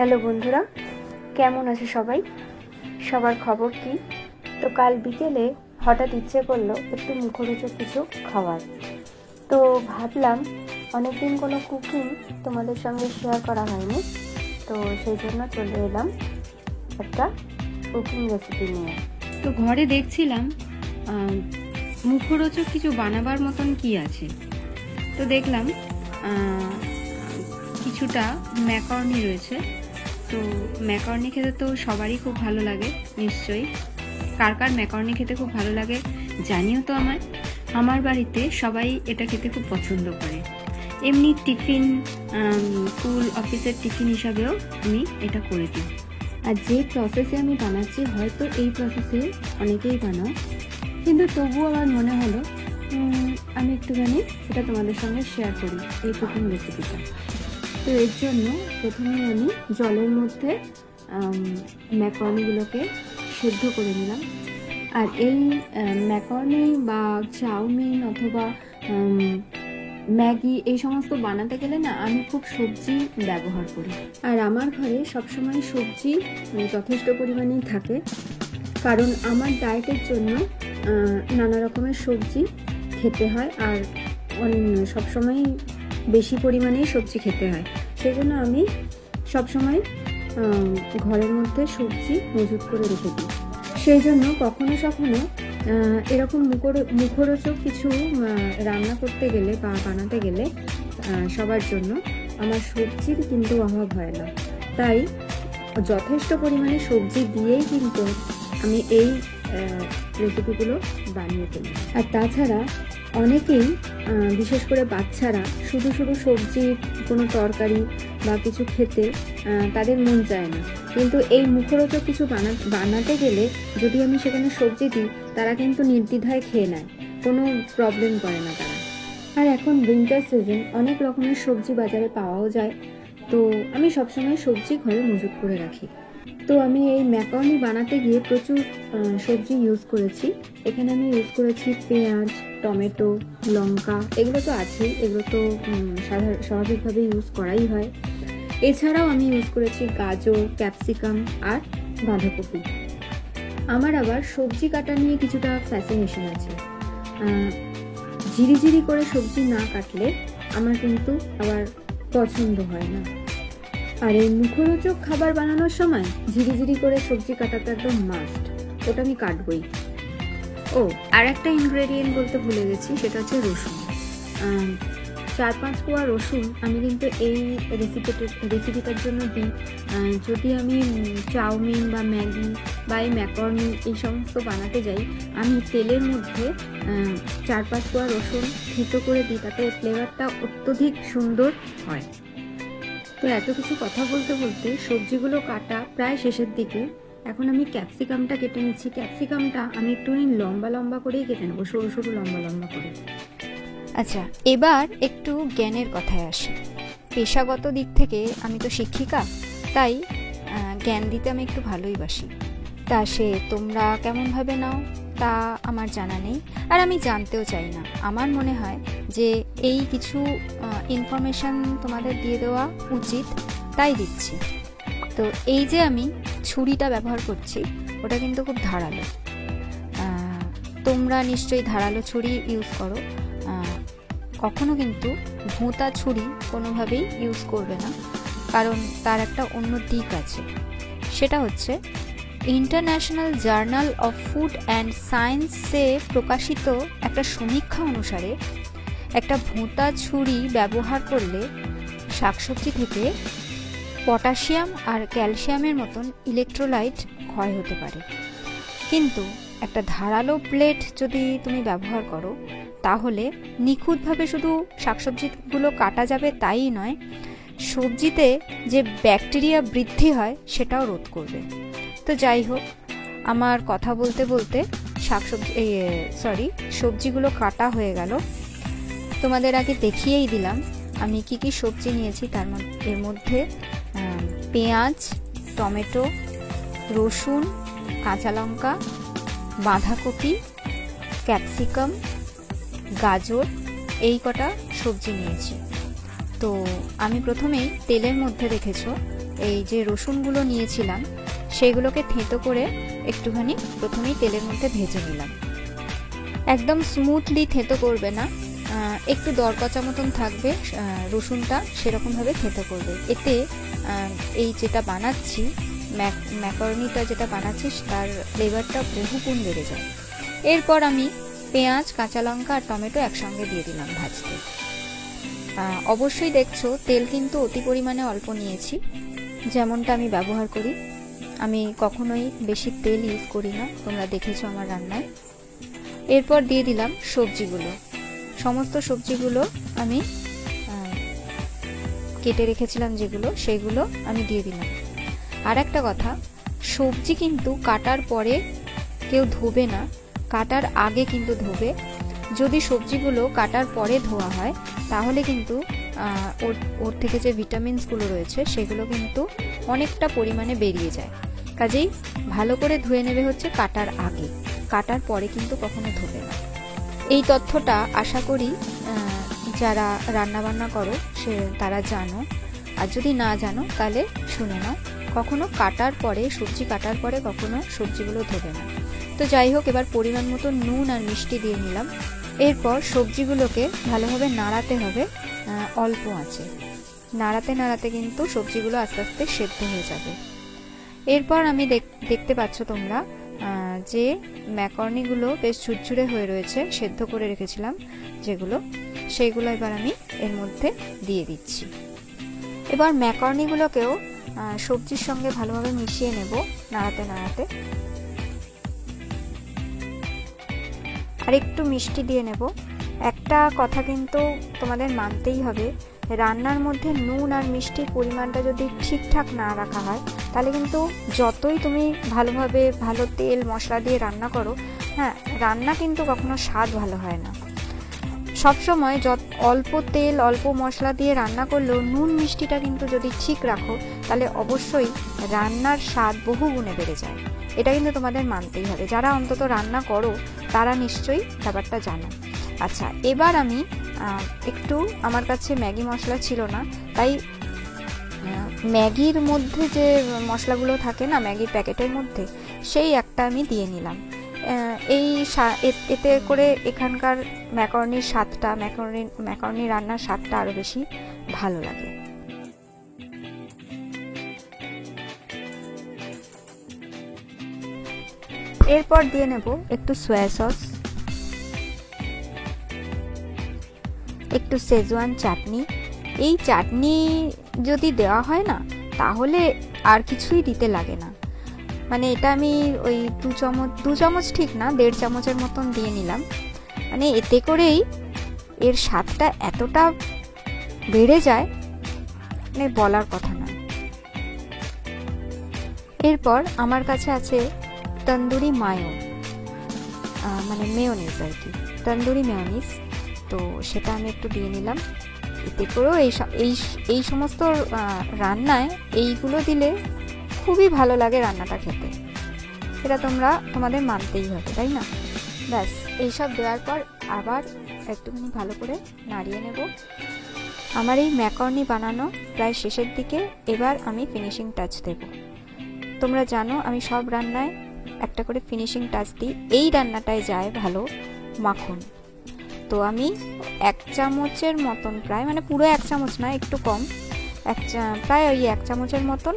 Hello বন্ধুরা, কেমন আছে সবাই? সবার খবর কি? তো কাল বিকেলে হঠাৎ ইচ্ছে করল একটু মুখরোচক কিছু খাওয়ার। তো ভাবলাম অনেকদিন কোনো কুকিং তোমাদের সঙ্গে শেয়ার করা হয়নি, তো সেই জন্য চলে এলাম একটা কুকিং রেসিপি নিয়ে। তো ঘরে দেখছিলাম মুখরোচক কিছু বানাবার মতন কি আছে? তো দেখলাম কিছুটা ম্যাকর্নি রয়েছে তো ম্যাকর্নি খেতে তো সবারই খুব ভালো লাগে, নিশ্চয়ই। কার কার ম্যাকর্নি খেতে খুব ভালো লাগে জানিও তো আমায়। আমার বাড়িতে সবাই এটা খেতে খুব পছন্দ করে। এমনি টিফিন স্কুল, অফিসের টিফিন হিসাবেও আমি এটা করে দিই। আর যে প্রসেসে আমি বানাচ্ছি, হয়তো এই প্রসেসে অনেকেই বানাও। কিন্তু তবুও আমার মনে হলো আমি একটুখানি এটা তোমাদের সঙ্গে শেয়ার করি, এই কুকিং রেসিপিটা তো এর জন্য প্রথমে আমি জলের মধ্যে ম্যাকরনিগুলোকে সেদ্ধ করে নিলাম। আর এই ম্যাকরনি বা চাউমিন অথবা ম্যাগি এই সমস্ত বানাতে গেলে না আমি খুব সবজি ব্যবহার করি। আর আমার ঘরে সবসময় সবজি যথেষ্ট পরিমাণেই থাকে। কারণ আমার ডায়েটের জন্য নানা রকমের সবজি খেতে হয়। আর সবসময় বেশি পরিমাণেই সবজি খেতে হয়। সেই জন্য আমি সবসময় ঘরের মধ্যে সবজি মজুত করে রেখে দিই। সেই জন্য কখনো কখনো এরকম মুখর, মুখরোচক কিছু রান্না করতে গেলে বা বানাতে গেলে সবার জন্য আমার সবজির কিন্তু অভাব হয় না। তাই যথেষ্ট পরিমাণে সবজি দিয়েই কিন্তু আমি এই রেসিপিগুলো বানিয়ে ফেলি। আর তাছাড়া অনেকেই বিশেষ করে বাচ্চারা শুধু শুধু সবজির কোনো তরকারি বা কিছু খেতে তাদের মন চায় না। কিন্তু এই মুখরোচক কিছু বানা, বানাতে গেলে যদি আমি সেখানে সবজি দিই, তারা কিন্তু নির্দ্বিধায় খেয়ে নেয়। কোনো প্রবলেম করে না তারা। আর এখন উইন্টার সিজন অনেক রকমের সবজি বাজারে পাওয়াও যায়। তো আমি সবসময় সবজি ঘরে মজুত করে রাখি। তো আমি এই ম্যাকরনি বানাতে গিয়ে প্রচুর সবজি ইউজ করেছি। এখানে আমি ইউজ করেছি পেঁয়াজ, টমেটো, লঙ্কা, এগুলো তো আছেই। এগুলো তো সাধারণ স্বাভাবিকভাবে ইউজ করাই হয়। এছাড়াও আমি ইউজ করেছি গাজর, ক্যাপসিকাম আর বাঁধাকপি। আমার আবার সবজি কাটা নিয়ে কিছুটা ফ্যাসিনেশন আছে। ঝিরিঝিরি করে সবজি না কাটলে আমার কিন্তু আবার পছন্দ হয় না। আর এই মুখরোচক খাবার বানানোর সময় ঝিরিঝিরি করে সবজি কাটা তো একদম মাস্ট ওটা আমি কাটবই। ও, আর একটা ইনগ্রেডিয়েন্ট বলতে ভুলে গেছি, সেটা হচ্ছে রসুন। চার পাঁচ কোয়া রসুন আমি কিন্তু এই রেসিপিটা রেসিপিটার জন্য দিই। যদি আমি চাউমিন বা ম্যাগি বা এই ম্যাকরনি এই সমস্ত বানাতে যাই, আমি তেলের মধ্যে চার পাঁচ কোয়া রসুন থেতো করে দিই, তাতে ফ্লেভারটা অত্যধিক সুন্দর হয়। তো এত কিছু কথা বলতে বলতে সবজিগুলো কাটা প্রায় শেষের দিকে। এখন আমি ক্যাপসিকামটা কেটে নিচ্ছি। ক্যাপসিকামটা আমি একটুখানি লম্বা লম্বা করেই কেটে নেব, সরু সরু লম্বা লম্বা করে। আচ্ছা এবার একটু জ্ঞানের কথায় আসি। পেশাগত দিক থেকে আমি তো শিক্ষিকা, তাই জ্ঞান দিতে আমি একটু ভালোই বাসি। তা সে তোমরা কেমনভাবে নাও? তা আমার জানা নেই, আর আমি জানতেও চাই না। আমার মনে হয় যে এই কিছু ইনফরমেশান তোমাদের দিয়ে দেওয়া উচিত, তাই দিচ্ছি। তো এই যে আমি ছুরিটা ব্যবহার করছি, ওটা কিন্তু খুব ধারালো। তোমরা নিশ্চয়ই ধারালো ছুরি ইউজ করো। কখনো কিন্তু ভোঁতা ছুরি কোনোভাবেই ইউজ করবে না, কারণ তার একটা অন্য দিক আছে। সেটা হচ্ছে international journal of food and সায়েন্সে প্রকাশিত একটা সমীক্ষা অনুসারে একটা ভোঁতা ছুরি ব্যবহার করলে শাকসবজি থেকে পটাশিয়াম আর ক্যালসিয়ামের মতন ইলেকট্রোলাইট ক্ষয় হতে পারে। কিন্তু একটা ধারালো প্লেট যদি তুমি ব্যবহার করো, তাহলে নিখুঁতভাবে শুধু শাকসবজিগুলো কাটা যাবে তাই নয়, সবজিতে যে ব্যাকটেরিয়া বৃদ্ধি হয় সেটাও রোধ করবে। তো যাই হোক, আমার কথা বলতে বলতে শাকসবজি সরি সবজিগুলো কাটা হয়ে গেল। তোমাদের আগে দেখিয়েই দিলাম, আমি কি কি সবজি নিয়েছি, তার মধ্যে এর মধ্যে পেঁয়াজ, টমেটো, রসুন, কাঁচা লঙ্কা, বাঁধাকপি, ক্যাপসিকাম, গাজর, এই কটা সবজি নিয়েছি। তো, আমি প্রথমেই তেলের মধ্যে রেখেছো। এই যে রসুনগুলো নিয়েছিলাম, সেগুলোকে থেঁতো করে একটুখানি প্রথমেই তেলের মধ্যে ভেজে নিলাম। একদম স্মুথলি থেঁতো করবে না একটু দরকচা মতন থাকবে রসুনটা সেরকমভাবে থেঁতো করবে। এতে এই যেটা বানাচ্ছি, ম্যাক, ম্যাকরনিটা যেটা বানাচ্ছি তার ফ্লেভারটা বহুগুণ বেড়ে যায়। এরপর আমি পেঁয়াজ, কাঁচা লঙ্কা আর টমেটো একসঙ্গে দিয়ে দিলাম ভাজতে। অবশ্যই দেখছ, তেল কিন্তু অতি পরিমাণে অল্প নিয়েছি। যেমনটা আমি ব্যবহার করি, আমি কখনোই বেশি তেল ইউজ করি না, তোমরা দেখেছ আমার রান্নায়। এরপর দিয়ে দিলাম সবজিগুলো। সমস্ত সবজিগুলো আমি কেটে রেখেছিলাম যেগুলো, সেগুলো আমি দিয়ে দিলাম। আর একটা কথা, সবজি কিন্তু কাটার পরে কেউ ধোবে না, কাটার আগে কিন্তু ধোবে। যদি সবজিগুলো কাটার পরে ধোয়া হয়, তাহলে কিন্তু ওর ওর থেকে যে ভিটামিনসগুলো রয়েছে, সেগুলো কিন্তু অনেকটা পরিমাণে বেরিয়ে যায়। কাজেই ভালো করে ধুয়ে নেবে হচ্ছে কাটার আগে। কাটার পরে কিন্তু কখনো ধোবে না। এই তথ্যটা আশা করি যারা রান্না বান্না করো, সে, তারা জানো। আর যদি না জানো, তাহলে শুনে নাও। কখনো কাটার পরে, সবজি কাটার পরে কখনো সবজিগুলো ধোবে না। তো যাই হোক, এবার পরিমাণ মতো নুন আর মিষ্টি দিয়ে নিলাম। এরপর সবজিগুলোকে ভালোভাবে নাড়াতে হবে অল্প আঁচে। নাড়াতে নাড়াতে কিন্তু সবজিগুলো আস্তে আস্তে সেদ্ধ হয়ে যাবে। এরপর আমি দেখ- দেখতে পাচ্ছ তোমরা যে ম্যাকর্নিগুলো বেশ ঝুরঝুরে হয়ে রয়েছে, সেদ্ধ করে রেখেছিলাম যেগুলো সেইগুলো এবার আমি এর মধ্যে দিয়ে দিচ্ছি। এবার ম্যাকর্নিগুলোকেও সবজির সঙ্গে ভালোভাবে মিশিয়ে নেব, নাড়াতে নাড়াতে। আর একটু মিষ্টি দিয়ে নেব। একটা কথা কিন্তু তোমাদের মানতেই হবে, রান্নার মধ্যে নুন আর মিষ্টির পরিমাণটা যদি ঠিকঠাক না রাখা হয়, তাহলে কিন্তু যতই তুমি ভালোভাবে ভালো তেল, মশলা দিয়ে রান্না করো হ্যাঁ রান্না কিন্তু কখনো স্বাদ ভালো হয় না। সবসময় যত অল্প তেল, অল্প মশলা দিয়ে রান্না করলেও নুন, মিষ্টিটা কিন্তু যদি ঠিক রাখো, তাহলে অবশ্যই রান্নার স্বাদ বহু গুণে বেড়ে যায়। এটা কিন্তু তোমাদের মানতেই হবে। যারা অন্তত রান্না করো, তারা নিশ্চয়ই ব্যাপারটা জানো। আচ্ছা এবার আমি একটু আমার কাছে ম্যাগি মশলা ছিল না, তাই ম্যাগির মধ্যে যে মশলাগুলো থাকে না, ম্যাগির প্যাকেটের মধ্যে, সেই একটা আমি দিয়ে নিলাম। এই এতে করে এখানকার ম্যাকরনির স্বাদটা, ম্যাকরনি ম্যাকরনি রান্নার স্বাদটা আরও বেশি ভালো লাগে। এরপর দিয়ে নেব একটু সোয়া সস একটু সেজওয়ান চাটনি। এই চাটনি যদি দেওয়া হয় না, তাহলে আর কিছুই দিতে লাগে না। মানে এটা আমি ওই দু চামচ দু চামচ ঠিক না, দেড় চামচের মতন দিয়ে নিলাম। মানে এতে করেই এর স্বাদটা এতটা বেড়ে যায় মানে বলার কথা না এরপর আমার কাছে আছে তন্দুরি মায়ো মানে মেয়োনিজ আর কি। তন্দুরি মেয়োনিজ তো সেটা আমি একটু দিয়ে নিলাম। এতে করেও এই এই সমস্ত রান্নায় এইগুলো দিলে খুবই ভালো লাগে রান্নাটা খেতে। সেটা তোমরা তোমাদের মানতেই হবে, তাই না? ব্যাস এইসব দেওয়ার পর আবার একটুখানি ভালো করে নাড়িয়ে নেব। আমার এই ম্যাকর্নি বানানো প্রায় শেষের দিকে এবার আমি ফিনিশিং টাচ দেব। তোমরা জানো আমি সব রান্নায় একটা করে ফিনিশিং টাচ দিই, এই রান্নাটায় যায় ভালো মাখন। তো আমি এক চামচের মতন প্রায় মানে পুরো এক চামচ না, একটু কম, এক প্রায় ওই এক চামচের মতন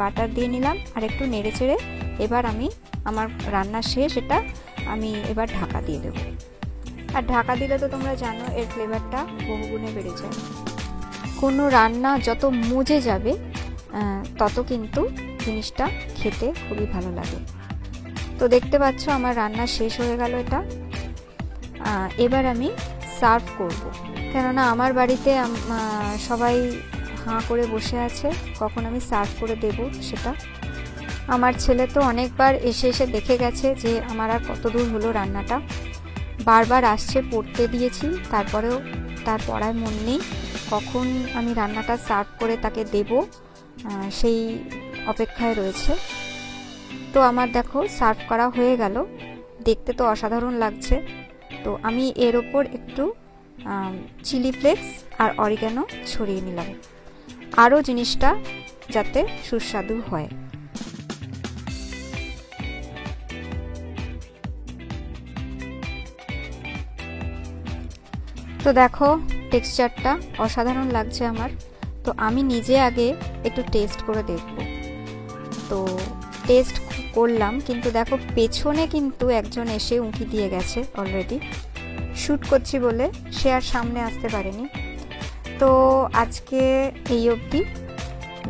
বাটার দিয়ে নিলাম আর একটু নেড়ে চেড়ে এবার আমি আমার রান্না শেষ, এটা আমি এবার ঢাকা দিয়ে দেবো। আর ঢাকা দিলে তো তোমরা জানো, এর ফ্লেভারটা বহুগুণে বেড়ে যায়। কোনো রান্না যত মজে যাবে তত কিন্তু জিনিসটা খেতে খুবই ভালো লাগে। তো দেখতে পাচ্ছ আমার রান্না শেষ হয়ে গেল এটা। এবার আমি সার্ভ করব। কেননা আমার বাড়িতে সবাই হাঁ করে বসে আছে, কখন আমি সার্ভ করে দেব সেটা। আমার ছেলে তো অনেকবার এসে এসে দেখে গেছে যে আমার আর কত দূর হলো রান্নাটা। বারবার আসছে, পড়তে দিয়েছি, তারপরেও তার পড়ায় মন নেই। কখন আমি রান্নাটা সার্ভ করে তাকে দেব সেই অপেক্ষায় রয়েছে। তো আমার দেখো, সার্ভ করা হয়ে গেল। দেখতে তো অসাধারণ লাগছে। তো আমি এর ওপর একটু চিলি ফ্লেক্স আর অরিগানো ছড়িয়ে নিলাম। আরও জিনিসটা যাতে সুস্বাদু হয়। তো দেখো, টেক্সচারটা অসাধারণ লাগছে আমার। তো আমি নিজে আগে একটু টেস্ট করে দেখব। তো টেস্ট করলাম, কিন্তু দেখো পেছনে কিন্তু একজন এসে উঁকি দিয়ে গেছে অলরেডি শ্যুট করছি বলে সে আর সামনে আসতে পারেনি। তো আজকে এই অবধি।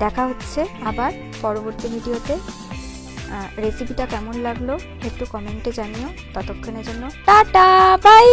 দেখা হচ্ছে আবার পরবর্তী ভিডিওতে। রেসিপিটা কেমন লাগল একটু কমেন্টে জানিও। ততক্ষণের জন্য টাটা বাই